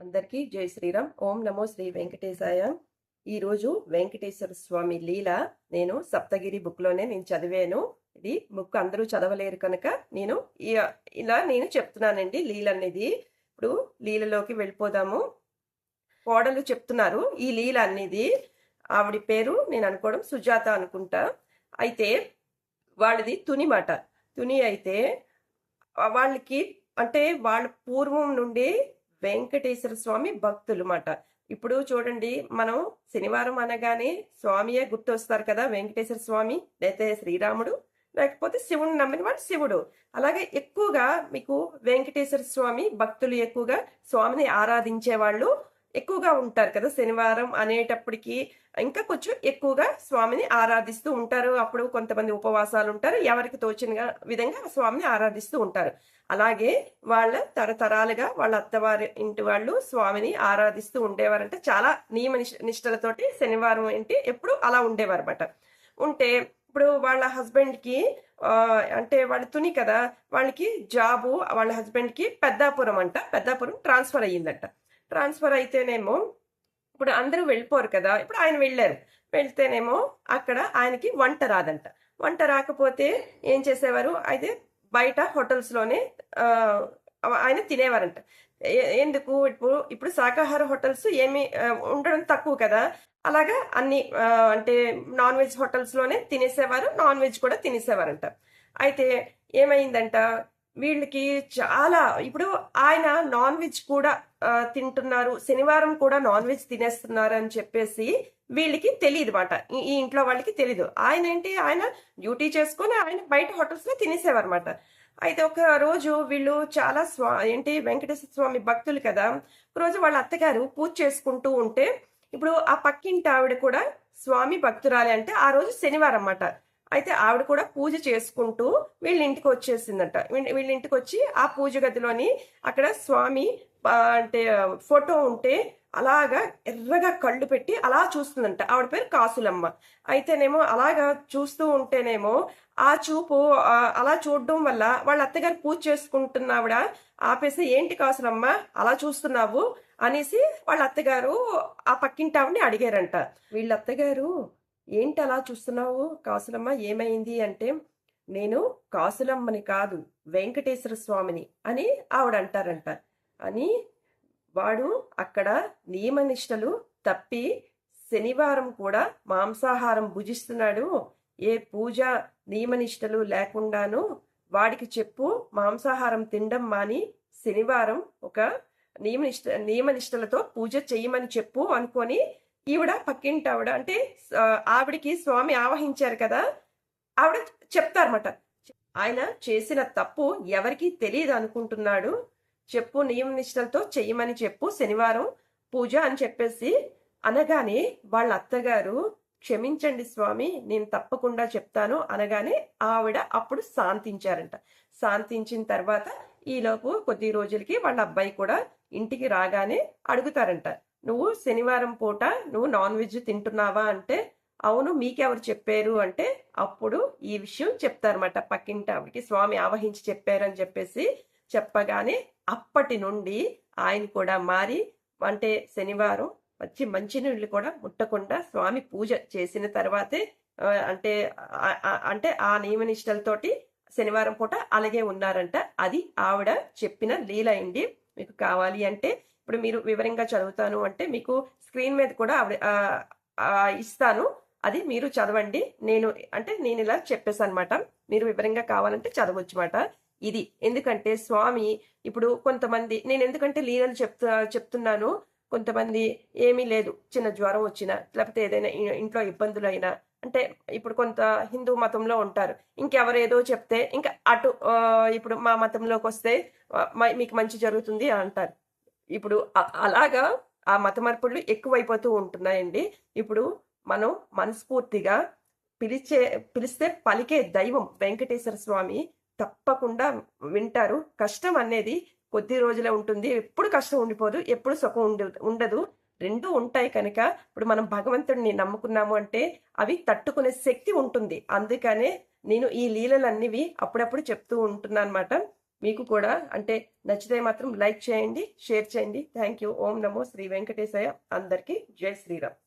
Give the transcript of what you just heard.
అందరికీ జై శ్రీరామ్. ఓం నమో శ్రీ వెంకటేశాయ. ఈరోజు వెంకటేశ్వర స్వామి లీల నేను సప్తగిరి బుక్లోనే నేను చదివాను. ఇది బుక్ అందరూ చదవలేరు కనుక నేను ఇలా నేను చెప్తున్నానండి లీల అనేది. ఇప్పుడు లీలలోకి వెళ్ళిపోదాము. కోడలు చెప్తున్నారు ఈ లీల అనేది. ఆవిడ పేరు నేను అనుకోవడం సుజాత అనుకుంటా. అయితే వాళ్ళది తుని మాట. తుని అయితే వాళ్ళకి అంటే వాళ్ళ పూర్వం నుండి వెంకటేశ్వర స్వామి భక్తులు మాట ఇప్పుడు చూడండి మనం శనివారం అనగానే స్వామియే గుర్తొస్తారు కదా వెంకటేశ్వర స్వామి లేకపోతే శ్రీరాముడు లేకపోతే శివుని నమ్మిన వాడు శివుడు. అలాగే ఎక్కువగా మీకు వెంకటేశ్వర స్వామి భక్తులు ఎక్కువగా స్వామిని ఆరాధించే వాళ్ళు ఎక్కువగా ఉంటారు కదా శనివారం అనేటప్పటికి. ఇంకా కొంచెం ఎక్కువగా స్వామిని ఆరాధిస్తూ ఉంటారు. అప్పుడు కొంతమంది ఉపవాసాలు ఉంటారు. ఎవరికి తోచిన విధంగా స్వామిని ఆరాధిస్తూ ఉంటారు. అలాగే వాళ్ళ తరతరాలుగా వాళ్ళ అత్తవారి ఇంటి వాళ్ళు స్వామిని ఆరాధిస్తూ ఉండేవారంటే. చాలా నియమ నిష్- నిష్టలతోటి శనివారం ఏంటి ఎప్పుడు అలా ఉండేవారు అనమాట ఉంటే ఇప్పుడు వాళ్ళ హస్బెండ్కి అంటే వాళ్ళ తుని కదా వాళ్ళకి జాబు వాళ్ళ హస్బెండ్కి పెద్దాపురం అంట. పెద్దాపురం ట్రాన్స్ఫర్ అయ్యిందంట. ట్రాన్స్ఫర్ అయితేనేమో ఇప్పుడు అందరూ వెళ్ళిపోరు కదా ఇప్పుడు ఆయన వెళ్ళారు. వెళ్తేనేమో అక్కడ ఆయనకి వంట రాదంట. వంట రాకపోతే ఏం చేసేవారు? అయితే బయట హోటల్స్లోనే ఆయన తినేవారంట. ఎందుకు? ఇప్పుడు ఇప్పుడు శాకాహార హోటల్స్ ఏమి ఉండడం తక్కువ కదా. అలాగా అన్ని అంటే నాన్ వెజ్ హోటల్స్లోనే తినేసేవారు నాన్ వెజ్ కూడా తినేసేవారంట. అయితే ఏమైందంట? వీళ్ళకి చాలా ఇప్పుడు ఆయన నాన్ వెజ్ కూడా తింటున్నారు. శనివారం కూడా నాన్ వెజ్ తినేస్తున్నారు అని చెప్పేసి వీళ్ళకి తెలియదు మాట ఈ ఇంట్లో వాళ్ళకి తెలియదు ఆయన ఏంటి ఆయన డ్యూటీ చేసుకొని ఆయన బయట హోటల్స్లో తినేసేవారన్నమాట. అయితే ఒక రోజు వీళ్ళు చాలా స్వా ఏంటి? వెంకటేశ్వర స్వామి భక్తులు కదా. రోజు వాళ్ళ అత్తగారు పూజ చేసుకుంటూ ఉంటే ఇప్పుడు ఆ పక్కింటి ఆవిడ కూడా స్వామి భక్తురాలి అంటే ఆ రోజు శనివారం అన్నమాట. అయితే ఆవిడ కూడా పూజ చేసుకుంటూ వీళ్ళ ఇంటికి వచ్చేసిందంట. వీళ్ళ ఇంటికి వచ్చి ఆ పూజ గదిలోని అక్కడ స్వామి అంటే ఫోటో ఉంటే అలాగా ఎర్రగా కళ్ళు పెట్టి అలా చూస్తుందంట. ఆవిడ పేరు కాసులమ్మ. అయితేనేమో అలాగా చూస్తూ ఉంటేనేమో ఆ చూపు అలా చూడడం వల్ల వాళ్ళ అత్తగారు పూజ చేసుకుంటున్నావిడ ఆపేసి ఏంటి కాసులమ్మ అలా చూస్తున్నావు? అనేసి వాళ్ళ అత్తగారు ఆ పక్కింటావిని అడిగారంట. వీళ్ళ అత్తగారు ఏంటి అలా చూస్తున్నావు కాసులమ్మ? ఏమైంది? అంటే నేను కాసులమ్మని కాదు వెంకటేశ్వర స్వామిని అని ఆవిడ అంటారంట. అని వాడు అక్కడ నియమనిష్టలు తప్పి శనివారం కూడా మాంసాహారం భుజిస్తున్నాడు. ఏ పూజ నియమనిష్టలు లేకుండాను వాడికి చెప్పు మాంసాహారం తినడం మాని శనివారం ఒక నియమనిష్ట నియమనిష్టలతో పూజ చెయ్యమని చెప్పు అనుకొని ఈవిడ పక్కింటి ఆవిడ అంటే ఆవిడికి స్వామి ఆవహించారు కదా ఆవిడ చెప్తారన్నమాట. ఆయన చేసిన తప్పు ఎవరికి తెలియదు అనుకుంటున్నాడు చెప్పు నియమ నిష్టలతో చెయ్యమని చెప్పు శనివారం పూజ అని చెప్పేసి అనగానే వాళ్ళ అత్తగారు క్షమించండి స్వామి నేను తప్పకుండా చెప్తాను అనగానే ఆవిడ అప్పుడు శాంతించారంట. శాంతించిన తర్వాత ఈలోపు కొద్ది రోజులకి వాళ్ళ అబ్బాయి కూడా ఇంటికి రాగానే అడుగుతారంట. నువ్వు శనివారం పూట నువ్వు నాన్ వెజ్ తింటున్నావా? అంటే అవును మీకెవరు చెప్పారు? అంటే అప్పుడు ఈ విషయం చెప్తారన్నమాట. పక్కింటి ఆవిడకి స్వామి ఆవహించి చెప్పారని చెప్పేసి చెప్పగానే అప్పటి నుండి ఆయన కూడా మారి అంటే శనివారం వచ్చి మంచినీళ్ళు కూడా ముట్టకుండా స్వామి పూజ చేసిన తర్వాతే అంటే ఆ- అంటే ఆ నియమనిష్టలతోటి శనివారం పూట అలాగే ఉన్నారంట. అది ఆవిడ చెప్పిన లీల అయింది మీకు కావాలి అంటే ఇప్పుడు మీరు వివరంగా చదువుతాను అంటే మీకు స్క్రీన్ మీద కూడా ఆవిడ ఇస్తాను. అది మీరు చదవండి. నేను అంటే నేను ఇలా చెప్పేసాను అనమాట మీరు వివరంగా కావాలంటే చదవచ్చు మాట. ఇది. ఎందుకంటే స్వామి ఇప్పుడు కొంతమంది నేను ఎందుకంటే లీలలు చెప్తా చెప్తున్నాను కొంతమంది ఏమీ లేదు. చిన్న జ్వరం వచ్చినా లేకపోతే ఏదైనా ఇంట్లో ఇబ్బందులు అయినా అంటే ఇప్పుడు కొంత హిందూ మతంలో ఉంటారు. ఇంకెవరేదో చెప్తే ఇంకా అటు ఇప్పుడు మా మతంలోకి వస్తే మీకు మంచి జరుగుతుంది అంటారు. ఇప్పుడు అలాగా ఆ మత మార్పులు ఎక్కువైపోతూ ఉంటున్నాయండి. ఇప్పుడు మనం మనస్ఫూర్తిగా పిలిచే పిలిస్తే పలికే దైవం వెంకటేశ్వర స్వామి తప్పకుండా వింటారు. కష్టం అనేది కొద్ది రోజులే ఉంటుంది. ఎప్పుడు కష్టం ఉండిపోదు ఎప్పుడు సుఖం ఉండ- ఉండదు. రెండు ఉంటాయి కనుక ఇప్పుడు మనం భగవంతుడిని నమ్ముకున్నాము అంటే అవి తట్టుకునే శక్తి ఉంటుంది. అందుకనే నేను ఈ లీలలన్నీవి అప్పుడప్పుడు చెప్తూ ఉంటున్నాను అనమాట మీకు కూడా అంటే నచ్చితే మాత్రం లైక్ చేయండి షేర్ చేయండి. Thank you. ఓం నమో శ్రీ వెంకటేశయ. అందరికీ జై శ్రీరామ్.